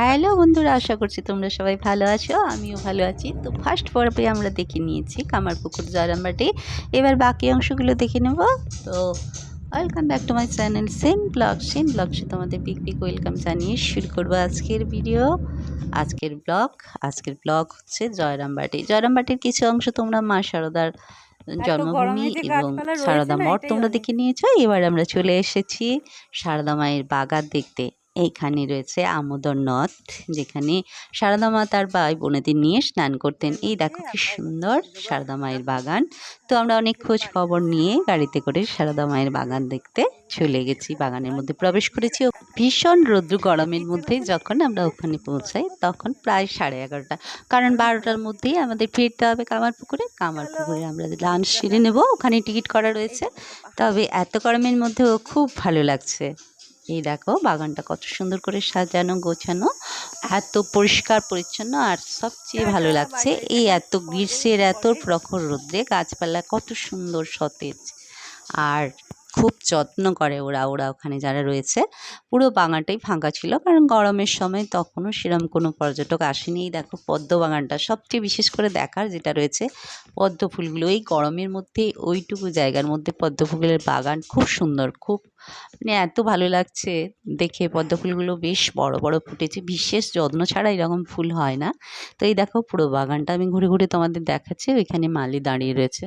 Hello বন্ধুরা আশা করছি তোমরা সবাই ভালো আছো। আমিও ভালো আছি। তো ফার্স্ট পর্বে আমরা দেখে নিয়েছি কামারপুকুর জয়রামবাটি। এবার বাকি অংশগুলো দেখে নেব। তো welcome back to my channel Sen blog Sen ব্লগসে তোমাদের বিগ বিগ ওয়েলকাম জানিয়ে শুরু করব আজকের ভিডিও আজকের ব্লগ আজকের ব্লগ হচ্ছে জয়রামবাটি। জয়রামবাটির কিছু অংশ তোমরা মা শারদার জন্মভূমি এবং সারদা মঠ তোমরা দেখে নিয়েছো। এবার আমরা চলে এসেছি সারদা মায়ের বাগান দেখতে। এইখানে রয়েছে আমোদর নদ, যেখানে সারদা মা তার ভাই বোনেদের নিয়ে স্নান করতেন। এই দেখো কি সুন্দর সারদা মায়ের বাগান। তো আমরা অনেক খোঁজ খবর নিয়ে গাড়িতে করে সারদা মায়ের বাগান দেখতে চলে গেছি, বাগানের মধ্যে প্রবেশ করেছি। ভীষণ রৌদ্র গরমের মধ্যে যখন আমরা ওখানে পৌঁছাই, তখন প্রায় সাড়ে এগারোটা, কারণ বারোটার মধ্যেই আমাদের ফিরতে হবে কামারপুকুরে কামারপুকুরে আমরা লাঞ্চ সেরে নেব, ওখানে টিকিট করা রয়েছে। তবে এত গরমের মধ্যেও খুব ভালো লাগছে। এই দেখো বাগানটা কত সুন্দর করে সাজানো গোছানো এত পরিষ্কার পরিচ্ছন্ন আর সবচেয়ে ভালো লাগছে এই এত গ্রীষ্মের এত প্রখর রোদ্রে গাছপালা কত সুন্দর সতেজ। আর খুব যত্ন করে ওরা ওরা ওখানে যারা রয়েছে। পুরো বাগানটাই ফাঁকা ছিল, কারণ গরমের সময় তখনও সেরম কোনো পর্যটক আসেনি। দেখো পদ্ম বাগানটা সবচেয়ে বিশেষ করে দেখার যেটা রয়েছে, পদ্ম ফুলগুলো। এই গরমের মধ্যে, ওইটুকু জায়গার মধ্যে পদ্ম ফুলের বাগান খুব সুন্দর, খুব মানে এত ভালো লাগছে দেখে। পদ্ম ফুলগুলো বেশ বড় বড় ফুটেছে। বিশেষ যত্ন ছাড়া এরকম ফুল হয় না। তো এই দেখো পুরো বাগানটা আমি ঘুরে ঘুরে তোমাদের দেখাচ্ছি। ওইখানে মালি দাঁড়িয়ে রয়েছে।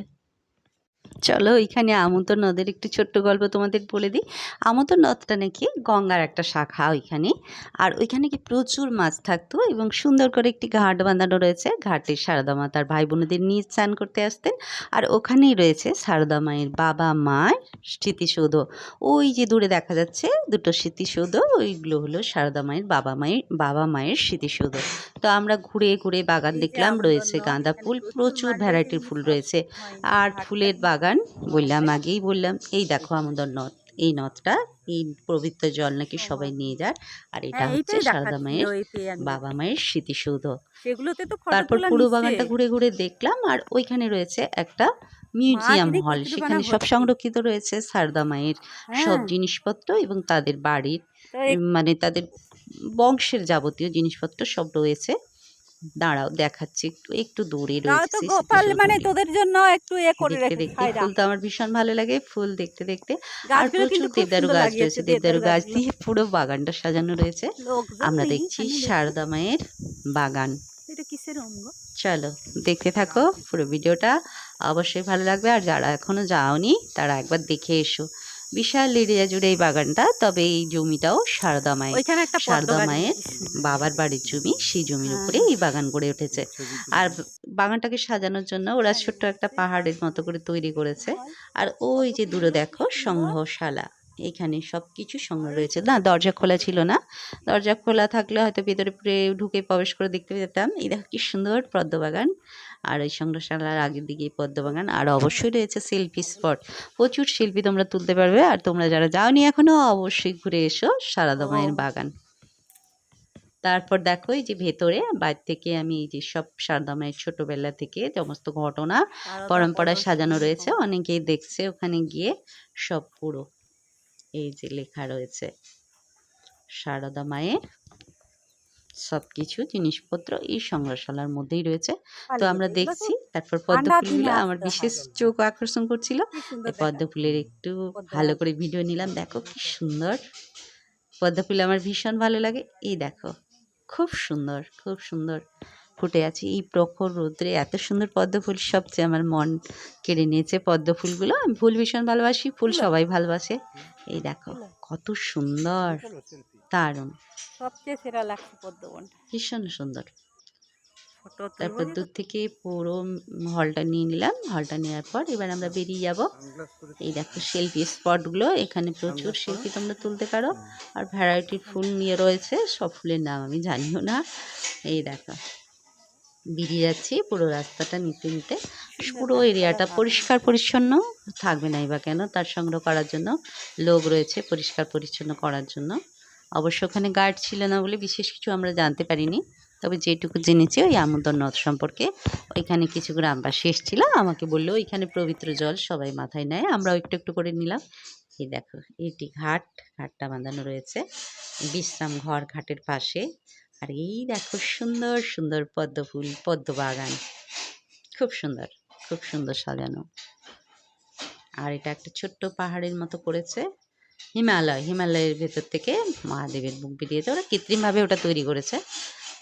চলো ওইখানে আমতর নদের একটি ছোট্ট গল্প তোমাদের বলে দিই। আমতর নদটা নাকি গঙ্গার একটা শাখা ওইখানে। আর ওইখানে কি প্রচুর মাছ থাকতো এবং সুন্দর করে একটি ঘাট বাঁধানো রয়েছে। ঘাটে সারদা মা তার ভাই বোনদের নিয়ে স্নান করতে আসতেন। আর ওখানেই রয়েছে সারদা মায়ের বাবা মায়ের স্মৃতিসৌধ। ওই যে দূরে দেখা যাচ্ছে দুটো স্মৃতিসৌধ ওইগুলো হলো সারদা মায়ের বাবা মায়ের বাবা মায়ের স্মৃতিসৌধ। তো আমরা ঘুরে ঘুরে বাগান দেখলাম রয়েছে গাঁদা ফুল প্রচুর ভ্যারাইটির ফুল রয়েছে। আর ফুলের বাগান বললাম আগেই বললাম এই দেখো আমাদের নদ এই নদটা এই পবিত্র জল নাকি সবাই নিয়ে যায় আর এটা হ্যাঁ, হচ্ছে সারদা মায়ের বাবা মায়ের স্মৃতিসৌধ। সেগুলোতে তো তারপর পুরো বাগানটা ঘুরে ঘুরে দেখলাম আর ওইখানে রয়েছে একটা মিউজিয়াম হল সেখানে সব সংরক্ষিত রয়েছে সারদা মায়ের সব হ্যাঁ, জিনিসপত্র এবং তাদের বাড়ির মানে তাদের বংশের যাবতীয় জিনিসপত্র সব রয়েছে। দাঁড়াও দেখাচ্ছি একটু একটু দূরে রয়েছে গোপাল মানে তোদের জন্য একটু এ করে দেখতে ফুল তো আমার ভীষণ ভালো লাগে ফুল দেখতে দেখতে। আর প্রচুর দেবদারু গাছ রয়েছে দেবদারু গাছ দিয়ে পুরো বাগানটা সাজানো রয়েছে। আমরা দেখছি দেখছি। সারদা মায়ের বাগান। এটা কিসের অঙ্গ? চলো দেখতে থাকো পুরো ভিডিওটা। অবশ্যই ভালো লাগবে আর যারা এখনও যাওনি তারা একবার দেখে এসো। বিশাল এরিয়া জুড়ে এই বাগানটা তবে এই জমিটাও সারদা মায়ের ওইখানে একটা পদ্ম সারদা মায়ের বাবার বাড়ির জমি সেই জমির হ্যাঁ। উপরে এই বাগান গড়ে উঠেছে। আর বাগানটাকে সাজানোর জন্য ওরা ছোট্ট একটা পাহাড়ের মতো করে তৈরি করেছে। আর ওই যে দূরে দেখো সংগ্রহশালা এখানে সব কিছু সংগ্রহ রয়েছে। না দরজা খোলা ছিল না। দরজা খোলা থাকলে হয়তো ভেতরে পুরে ঢুকে প্রবেশ করে দেখতে পেতাম। এই দেখো কি সুন্দর পদ্মবাগান আর ওই সংগ্রহশালার আগের দিকে পদ্মবাগান আর অবশ্যই রয়েছে সেলফি স্পট। প্রচুর শিল্পী তোমরা তুলতে পারবে আর তোমরা যারা যাওনি এখনও অবশ্যই ঘুরে এসো সারদা মায়ের বাগান। তারপর দেখো এই যে ভেতরে বাইরে থেকে আমি এই যে সব সারদা মায়ের ছোটবেলা থেকে সমস্ত ঘটনা সারদা পরম্পরায় সাজানো রয়েছে অনেকেই দেখছে ওখানে গিয়ে সব পুরো। এই যে লেখা রয়েছে সারদা মায়ের সব কিছু জিনিসপত্র এই সংগ্রহশালার মধ্যেই রয়েছে। তো আমরা দেখছি তারপর পদ্ম ফুলগুলো আমার বিশেষ চোখ আকর্ষণ করছিল। পদ্ম ফুলের একটু ভালো করে ভিডিও নিলাম। দেখো কি সুন্দর। পদ্ম ফুল আমার ভীষণ ভালো লাগে। এই দেখো খুব সুন্দর খুব সুন্দর ফুটে আছে। এই প্রখর রৌদ্রে এত সুন্দর পদ্ম ফুল সবচেয়ে আমার মন কেড়ে নিয়েছে পদ্ম ফুলগুলো। আমি ফুল ভীষণ ভালোবাসি ফুল সবাই ভালোবাসে। এই দেখো কত সুন্দর। দারুণ। সবচেয়ে সেরা লাগছে পদ্মবনটা ভীষণ সুন্দর। ফটো তারপর দূর থেকে পুরো হলটা নিয়ে নিলাম। হলটা নেওয়ার পর এবার আমরা বেরিয়ে যাব। এই দেখো সেলফি স্পটগুলো এখানে প্রচুর সেলফি তোমরা তুলতে পারো। আর ভ্যারাইটির ফুল নিয়ে রয়েছে। সব ফুলের নাম আমি জানিও না। এই দেখো। বেরিয়ে যাচ্ছি পুরো রাস্তাটা নিতে নিতে। পুরো এরিয়াটা পরিষ্কার পরিচ্ছন্ন। থাকবে নাই বা কেন? তার সংগ্রহ করার জন্য। লোক রয়েছে পরিষ্কার পরিচ্ছন্ন করার জন্য। অবশ্য ওখানে গার্ড ছিল না বলে বিশেষ কিছু আমরা জানতে পারিনি। তবে যেটুকু জেনেছি ওই আমোদর নদ সম্পর্কে, ওইখানে কিছু গ্রামবাসী এসেছিল আমাকে বলল, ওইখানে পবিত্র জল সবাই মাথায় নেয়, আমরাও একটু একটু করে নিলাম। এই দেখো, এটি ঘাট, ঘাটটা বাঁধানো রয়েছে, বিশ্রাম ঘর ঘাটের পাশে। আর এই দেখো, সুন্দর সুন্দর পদ্ম ফুল, পদ্ম বাগান। খুব সুন্দর খুব সুন্দর সাজানো। আর এটা একটা ছোট্ট পাহাড়ের মতো করেছে হিমালয় হিমালয়ের ভেতর থেকে মহাদেবের মুখ বেরিয়েছে। ওরা কৃত্রিমভাবে ওটা তৈরি করেছে।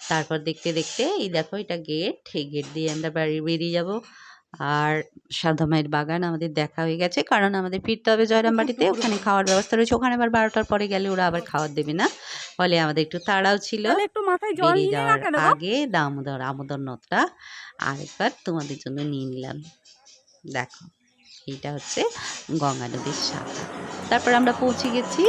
তারপর দেখতে দেখতে এই দেখো এটা গেট এই গেট দিয়ে আমরা বাড়ি বেরিয়ে যাব। আর সারদা মায়ের বাগান আমাদের দেখা হয়ে গেছে। কারণ আমাদের ফিরতে হবে জয়রামবাটিতে। ওখানে খাওয়ার ব্যবস্থা রয়েছে। ওখানে আবার বারোটার পরে গেলে ওরা আবার খাওয়ার দেবে না। ফলে আমাদের একটু তাড়াও ছিল। একটু মাথায় জল বেরিয়ে যাওয়ার আগে দামোদর আমোদর নদটা আরেকবার তোমাদের জন্য নিয়ে নিলাম। দেখো। এইটা হচ্ছে গঙ্গা নদীর শাখা তারপর আমরা পৌঁছে গেছি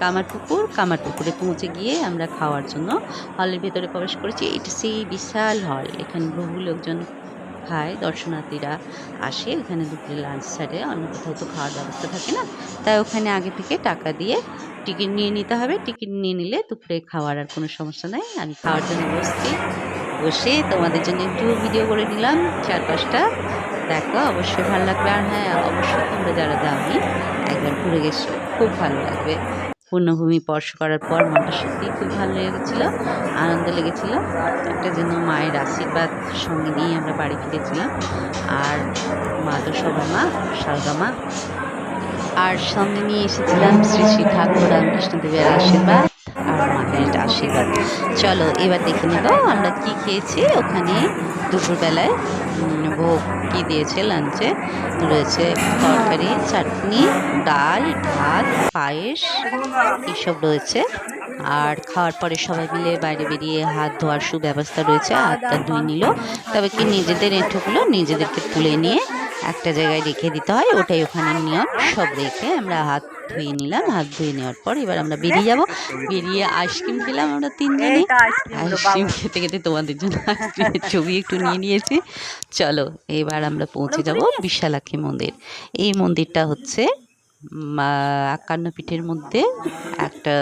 কামারপুকুর। কামারপুকুরে পৌঁছে গিয়ে আমরা খাওয়ার জন্য হলের ভেতরে প্রবেশ করেছি। এটা সেই বিশাল হল। এখানে বহু লোকজন খায়, দর্শনার্থীরা আসে। এখানে দুপুরে লাঞ্চ সারে অন্য কোথাও তো খাওয়ার ব্যবস্থা থাকে না। তাই ওখানে আগে থেকে টাকা দিয়ে টিকিট নিয়ে নিতে হবে। টিকিট নিয়ে নিলে দুপুরে খাওয়ার আর কোনো সমস্যা নাই। আমি খাওয়ার জন্য বসছি। বসে তোমাদের জন্য একটু ভিডিও করে নিলাম। চার পাঁচটা দেখো অবশ্যই ভালো লাগবে। আর হ্যাঁ অবশ্যই তোমরা যারা যাওনি একবার ঘুরে গেছো, খুব ভালো লাগবে। পূর্ণভূমি স্পর্শ করার পর মনটা সত্যিই খুব ভালো লেগেছিলো আনন্দ লেগেছিল। একটা যেন মায়ের আশীর্বাদ সঙ্গে নিয়ে আমরা বাড়ি ফিরেছিলাম। আর মা তো মা সারদা মা। আর সঙ্গে নিয়ে এসেছিলাম শ্রী শ্রী ঠাকুর রামকৃষ্ণদেবের আশীর্বাদ। আর মায়ের আশীর্বাদ। চলো, এবার দেখে নেব আমরা কি খেয়েছি। ওখানে দুপুরবেলায় ভোগ কী দিয়েছে? লাঞ্চে রয়েছে তরকারি, চাটনি, ডাল, ভাত, পায়েস এইসব রয়েছে। আর খাওয়ার পরে সবাই মিলে বাইরে বেরিয়ে হাত ধোয়ার সুব্যবস্থা রয়েছে। হাতটা ধুয়ে নিল। তবে কি নিজেদের এঁঠোগুলো নিজেদেরকে তুলে নিয়ে একটা জায়গায় রেখে দিতে হয় ওটাই ওখানে নিয়ম। সব রেখে আমরা হাত ধুয়ে নিলাম হাত ধুয়ে নেওয়ার পর এবার আমরা বেরিয়ে যাব। বেরিয়ে আইসক্রিম খেলাম আমরা তিনজনে। আইসক্রিম। খেতে খেতে তোমাদের জন্য আইসক্রিমের ছবি একটু নিয়ে নিয়েছি। চলো এবার আমরা পৌঁছে যাব বিশালাক্ষী মন্দির। এই মন্দিরটা হচ্ছে আহ, পিঠের মধ্যে একটা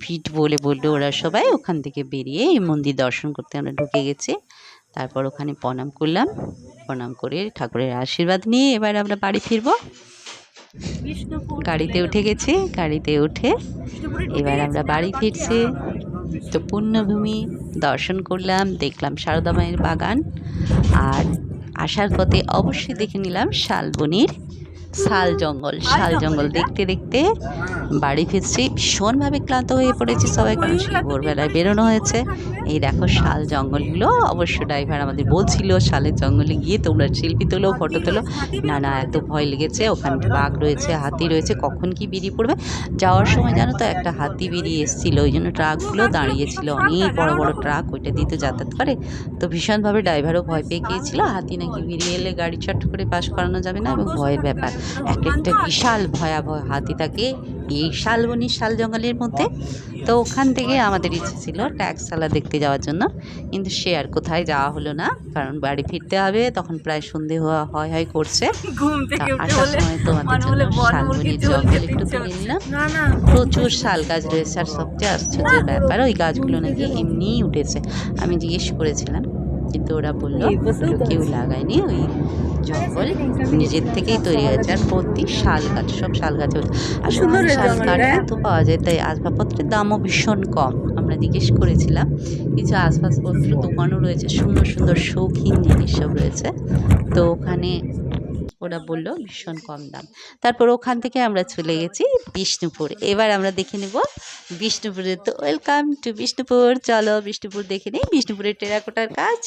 পিঠ বলে বলল ওরা সবাই। ওখান থেকে বেরিয়ে এই মন্দির দর্শন করতে আমরা ঢুকে গেছি। তারপর ওখানে প্রণাম করলাম। প্রণাম করে ঠাকুরের আশীর্বাদ নিয়ে এবার আমরা বাড়ি ফিরবো। গাড়িতে উঠে গেছি, গাড়িতে উঠে এবার আমরা বাড়ি ফিরছি। তো পুণ্যভূমি দর্শন করলাম, দেখলাম সারদা মায়ের বাগান। আর আসার পথে অবশ্যই দেখে নিলাম শালবনির শাল জঙ্গল। শাল জঙ্গল দেখতে দেখতে বাড়ি ফিরছি, ভীষণভাবে ক্লান্ত হয়ে পড়েছি সবাই, কারণ সেই ভোরবেলায় বেরোনো হয়েছে। এই দেখো শাল জঙ্গলগুলো, অবশ্য ড্রাইভার আমাদের বলছিল শালের জঙ্গলে গিয়ে তোমরা শিল্পী তোলো, ফটো তোলো। না না, এত ভয় লেগেছে, ওখানে বাঘ রয়েছে, হাতি রয়েছে, কখন কি বেরিয়ে পড়বে? যাওয়ার সময় জানো তো, একটা হাতি বেরিয়ে এসেছিল, ওই জন্য ট্রাকগুলো দাঁড়িয়েছিল, অনেক বড় বড় ট্রাক, ওইটা দিয়ে তো যাতায়াত করে। তো ভীষণভাবে ড্রাইভারও ভয় পেয়ে গিয়েছিল, হাতি নাকি বেরিয়ে এলে গাড়ি চট করে পাশ করানো যাবে না, এবং ভয়ের ব্যাপার। এক একটা বিশাল ভয়াবহ হাতি থাকে এই শালবনি শাল জঙ্গলের মধ্যে। তো ওখান থেকে আমাদের ইচ্ছে ছিল ট্যাক্সশালা দেখতে যাওয়ার জন্য। কিন্তু সে আর কোথায় যাওয়া হলো না। কারণ বাড়ি ফিরতে হবে তখন প্রায় সন্ধে হওয়া হয় হয় করছে। আসার সময় তোমাদের জন্য শালবনির জঙ্গল একটু তুলে নিলাম। প্রচুর শাল গাছ রয়েছে আর সবচেয়ে আশ্চর্যের ব্যাপার ওই গাছগুলো নাকি এমনিই উঠেছে। আমি জিজ্ঞেস করেছিলাম কিন্তু ওরা বলল কেউ লাগায়নি ওই জঙ্গল। নিজের থেকেই তৈরি হয়েছে। আর প্রতি শাল গাছ সব শাল গাছ আর সুন্দর শাল কাঠ হ্যাঁ? এত পাওয়া যায় তাই আসবাবপত্রের দামও ভীষণ কম। আমরা জিজ্ঞেস করেছিলাম কিছু আসবাবপত্র দোকানও রয়েছে সুন্দর সুন্দর শৌখিন জিনিস সব রয়েছে। তো ওখানে ওরা বলল ভীষণ কম দাম। তারপর ওখান থেকে আমরা চলে গেছি বিষ্ণুপুর। এবার আমরা দেখে নেব বিষ্ণুপুরে তো ওয়েলকাম টু বিষ্ণুপুর। চলো বিষ্ণুপুর দেখে নিই। বিষ্ণুপুরের টেরাকোটার কাজ।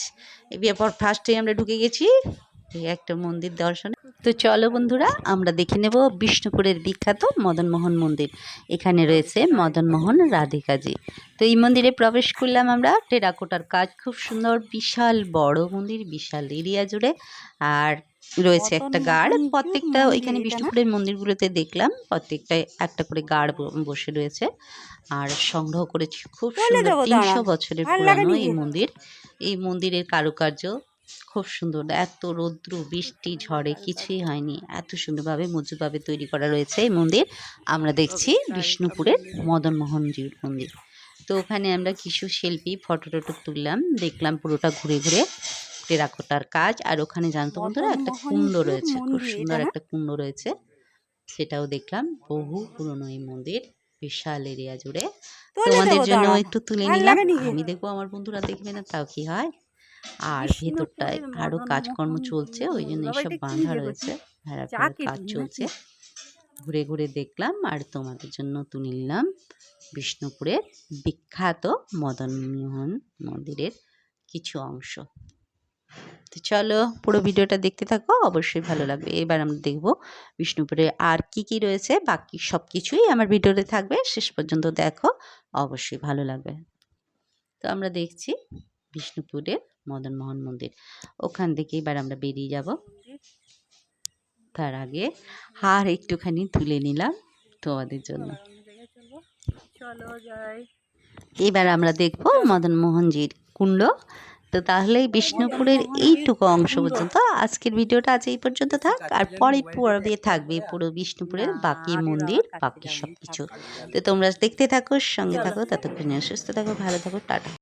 এরপর ফার্স্টে আমরা ঢুকে গেছি। এই একটা মন্দির দর্শন। তো চলো বন্ধুরা আমরা দেখে নেব বিষ্ণুপুরের বিখ্যাত মদনমোহন মন্দির। এখানে রয়েছে মদনমোহন রাধিকাজি। তো এই মন্দিরে প্রবেশ করলাম আমরা। টেরাকোটার কাজ খুব সুন্দর বিশাল বড় মন্দির বিশাল এরিয়া জুড়ে। আর রয়েছে একটা গার্ড প্রত্যেকটা ওইখানে বিষ্ণুপুরের মন্দিরগুলোতে দেখলাম। প্রত্যেকটা একটা করে গার্ড বসে রয়েছে। আর সংগ্রহ করেছি খুব সুন্দর তিনশো বছরের পুরানো এই মন্দির। এই মন্দিরের কারুকার্য খুব সুন্দর। এত রৌদ্র বৃষ্টি ঝড়ে কিছুই হয়নি। এত সুন্দরভাবে মজুরভাবে তৈরি করা রয়েছে এই মন্দির। আমরা দেখছি বিষ্ণুপুরের মদনমোহনজির মন্দির। তো ওখানে আমরা কিছু শিল্পী ফটো টটো তুললাম দেখলাম পুরোটা ঘুরে ঘুরে টেরাকোটার কাজ। আর ওখানে জানতো বন্ধুরা একটা কুণ্ড রয়েছে। খুব সুন্দর একটা কুণ্ড রয়েছে। সেটাও দেখলাম। বহু পুরনো এই মন্দির বিশাল এরিয়া জুড়ে। তোমাদের জন্য একটু তুলে নিলাম। আমি দেখব আমার বন্ধুরা দেখবে না তাও কি হয়? আর ভেতরটায় কৃষ্ণ আরও কাজকর্ম চলছে ওই জন্য এইসব বাঁধা রয়েছে কাজ চলছে। ঘুরে ঘুরে দেখলাম আর তোমাদের জন্য তুলে নিলাম বিষ্ণুপুরের বিখ্যাত মদন মোহন মন্দিরের কিছু অংশ। তো চলো পুরো ভিডিওটা দেখতে থাকো অবশ্যই ভালো লাগবে। এবার আমরা দেখব বিষ্ণুপুরে আর কি কি রয়েছে বাকি সব কিছুই আমার ভিডিওতে থাকবে। শেষ পর্যন্ত দেখো অবশ্যই ভালো লাগবে। তো আমরা দেখছি বিষ্ণুপুরের মদন মোহন মন্দির। ওখান থেকে এবার আমরা বেরিয়ে যাব। তার আগে হার একটুখানি তুলে নিলাম তোমাদের জন্য। চলো, যাই। এবার আমরা দেখব মদন মোহনজির কুণ্ড। তো তাহলে বিষ্ণুপুরের এইটুকু অংশ পর্যন্ত আজকের ভিডিওটা আজ এই পর্যন্ত থাক। আর পরে পর্বে থাকবে পুরো বিষ্ণুপুরের বাকি মন্দির বাকি সব কিছু তো তোমরা দেখতে থাকো সঙ্গে থাকো ততক্ষণে সুস্থ থাকো ভালো থাকো টাটা।